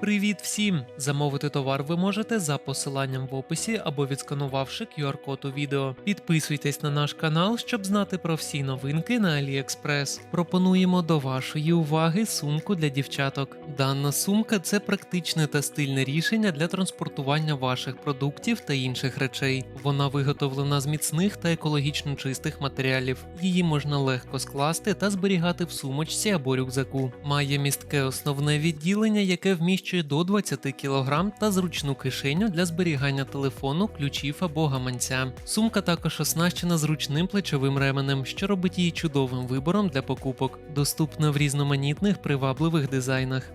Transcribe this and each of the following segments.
Привіт всім! Замовити товар ви можете за посиланням в описі або відсканувавши QR-код у відео. Підписуйтесь на наш канал, щоб знати про всі новинки на AliExpress. Пропонуємо до вашої уваги сумку для дівчаток. Дана сумка це практичне та стильне рішення для транспортування ваших продуктів та інших речей. Вона виготовлена з міцних та екологічно чистих матеріалів. Її можна легко скласти та зберігати в сумочці або рюкзаку. Має містке основне відділення, яке вміщує до 20 кг та зручну кишеню для зберігання телефону, ключів або гаманця. Сумка також оснащена зручним плечовим ременем, що робить її чудовим вибором для покупок, доступна в різноманітних привабливих дизайнах.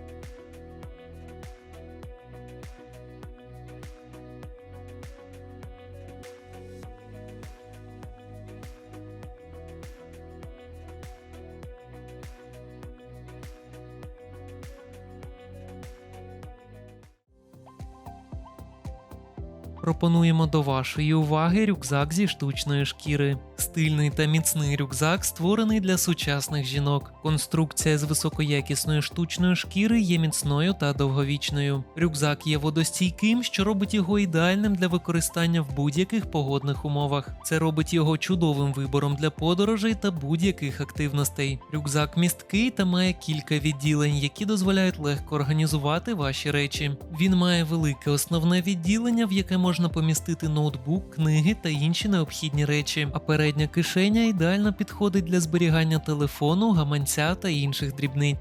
Пропонуємо до вашої уваги рюкзак зі штучної шкіри. Стильний та міцний рюкзак створений для сучасних жінок. Конструкція з високоякісної штучної шкіри є міцною та довговічною. Рюкзак є водостійким, що робить його ідеальним для використання в будь-яких погодних умовах. Це робить його чудовим вибором для подорожей та будь-яких активностей. Рюкзак місткий та має кілька відділень, які дозволяють легко організувати ваші речі. Він має велике основне відділення, в яке можна помістити ноутбук, книги та інші необхідні речі. А передня кишеня ідеально підходить для зберігання телефону, гаманця та інших дрібниць.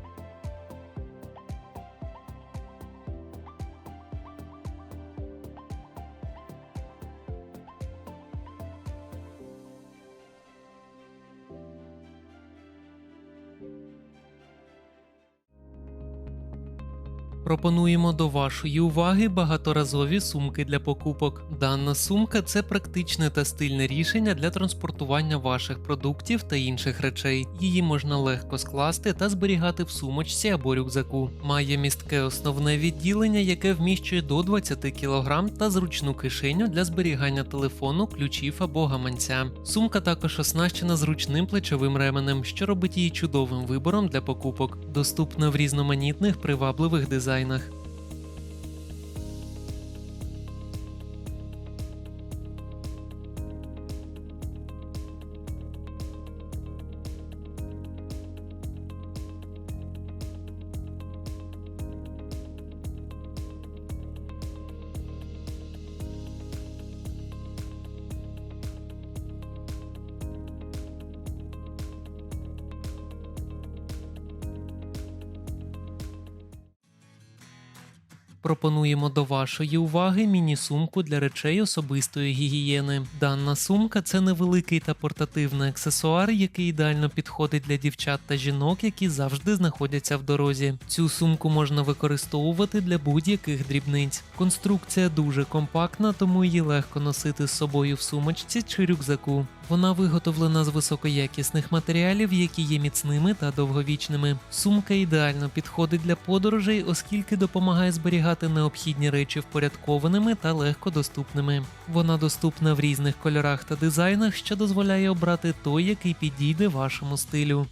Пропонуємо до вашої уваги багаторазові сумки для покупок. Дана сумка це практичне та стильне рішення для транспортування ваших продуктів та інших речей. Її можна легко скласти та зберігати в сумочці або рюкзаку. Має містке основне відділення, яке вміщує до 20 кг та зручну кишеню для зберігання телефону, ключів або гаманця. Сумка також оснащена зручним плечовим ременем, що робить її чудовим вибором для покупок, доступна в різноманітних привабливих дизайнах басейнах. Пропонуємо до вашої уваги міні-сумку для речей особистої гігієни. Дана сумка це невеликий та портативний аксесуар, який ідеально підходить для дівчат та жінок, які завжди знаходяться в дорозі. Цю сумку можна використовувати для будь-яких дрібниць. Конструкція дуже компактна, тому її легко носити з собою в сумочці чи рюкзаку. Вона виготовлена з високоякісних матеріалів, які є міцними та довговічними. Сумка ідеально підходить для подорожей, оскільки допомагає зберігати необхідні речі впорядкованими та легко доступними. Вона доступна в різних кольорах та дизайнах, що дозволяє обрати той, який підійде вашому стилю.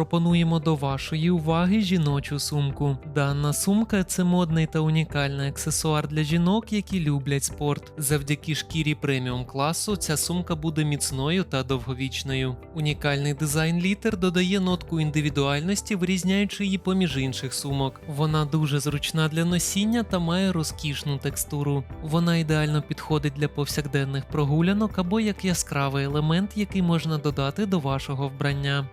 Пропонуємо до вашої уваги жіночу сумку. Дана сумка це модний та унікальний аксесуар для жінок, які люблять спорт. Завдяки шкірі преміум класу ця сумка буде міцною та довговічною. Унікальний дизайн літер додає нотку індивідуальності, вирізняючи її поміж інших сумок. Вона дуже зручна для носіння та має розкішну текстуру. Вона ідеально підходить для повсякденних прогулянок або як яскравий елемент, який можна додати до вашого вбрання.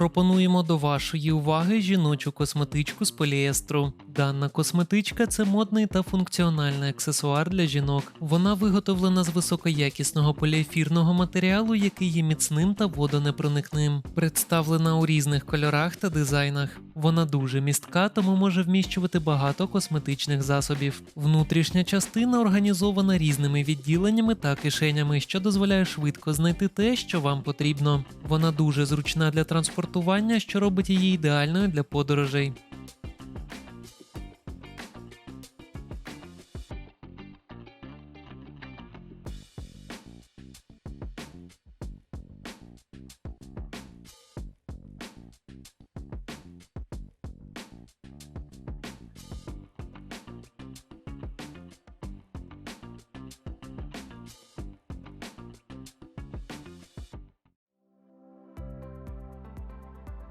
Пропонуємо до вашої уваги жіночу косметичку з поліестру. Дана косметичка це модний та функціональний аксесуар для жінок. Вона виготовлена з високоякісного поліефірного матеріалу, який є міцним та водонепроникним. Представлена у різних кольорах та дизайнах. Вона дуже містка, тому може вміщувати багато косметичних засобів. Внутрішня частина організована різними відділеннями та кишенями, що дозволяє швидко знайти те, що вам потрібно. Вона дуже зручна для транспортування, що робить її ідеальною для подорожей.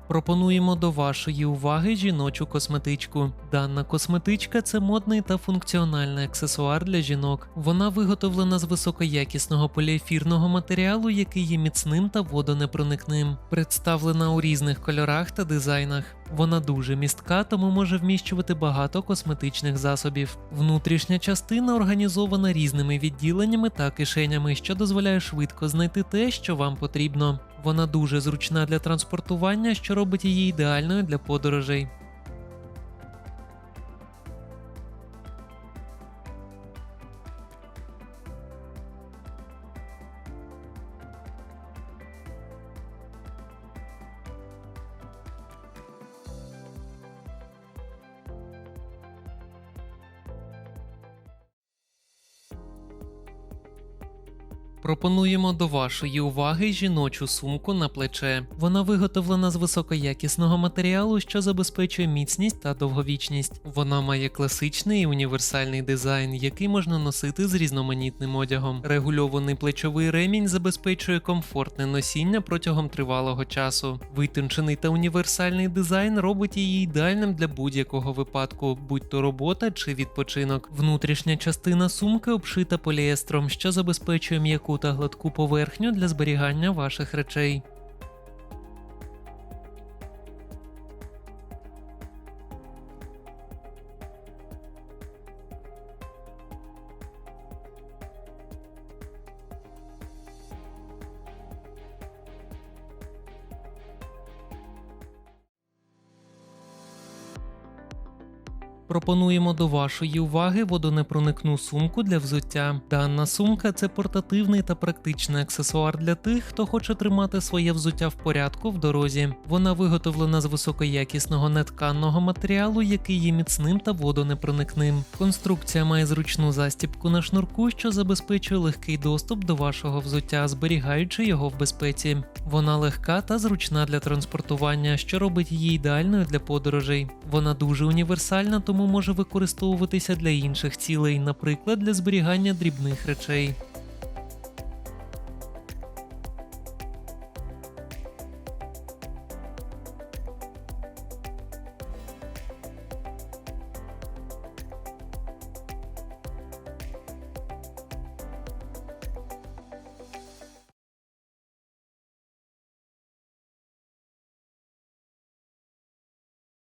Пропонуємо до вашої уваги жіночу косметичку. Дана косметичка це модний та функціональний аксесуар для жінок. Вона виготовлена з високоякісного поліефірного матеріалу, який є міцним та водонепроникним. Представлена у різних кольорах та дизайнах. Вона дуже містка, тому може вміщувати багато косметичних засобів. Внутрішня частина організована різними відділеннями та кишенями, що дозволяє швидко знайти те, що вам потрібно. Вона дуже зручна для транспортування, що робить її ідеальною для подорожей. Пропонуємо до вашої уваги жіночу сумку на плече. Вона виготовлена з високоякісного матеріалу, що забезпечує міцність та довговічність. Вона має класичний і універсальний дизайн, який можна носити з різноманітним одягом. Регульований плечовий ремінь забезпечує комфортне носіння протягом тривалого часу. Витончений та універсальний дизайн робить її ідеальним для будь-якого випадку, будь то робота чи відпочинок. Внутрішня частина сумки обшита поліестром, що забезпечує м'яку та гладку поверхню для зберігання ваших речей. Пропонуємо до вашої уваги водонепроникну сумку для взуття. Дана сумка це портативний та практичний аксесуар для тих, хто хоче тримати своє взуття в порядку в дорозі. Вона виготовлена з високоякісного нетканного матеріалу, який є міцним та водонепроникним. Конструкція має зручну застібку на шнурку, що забезпечує легкий доступ до вашого взуття, зберігаючи його в безпеці. Вона легка та зручна для транспортування, що робить її ідеальною для подорожей. Вона дуже універсальна, тому може використовуватися для інших цілей, наприклад, для зберігання дрібних речей.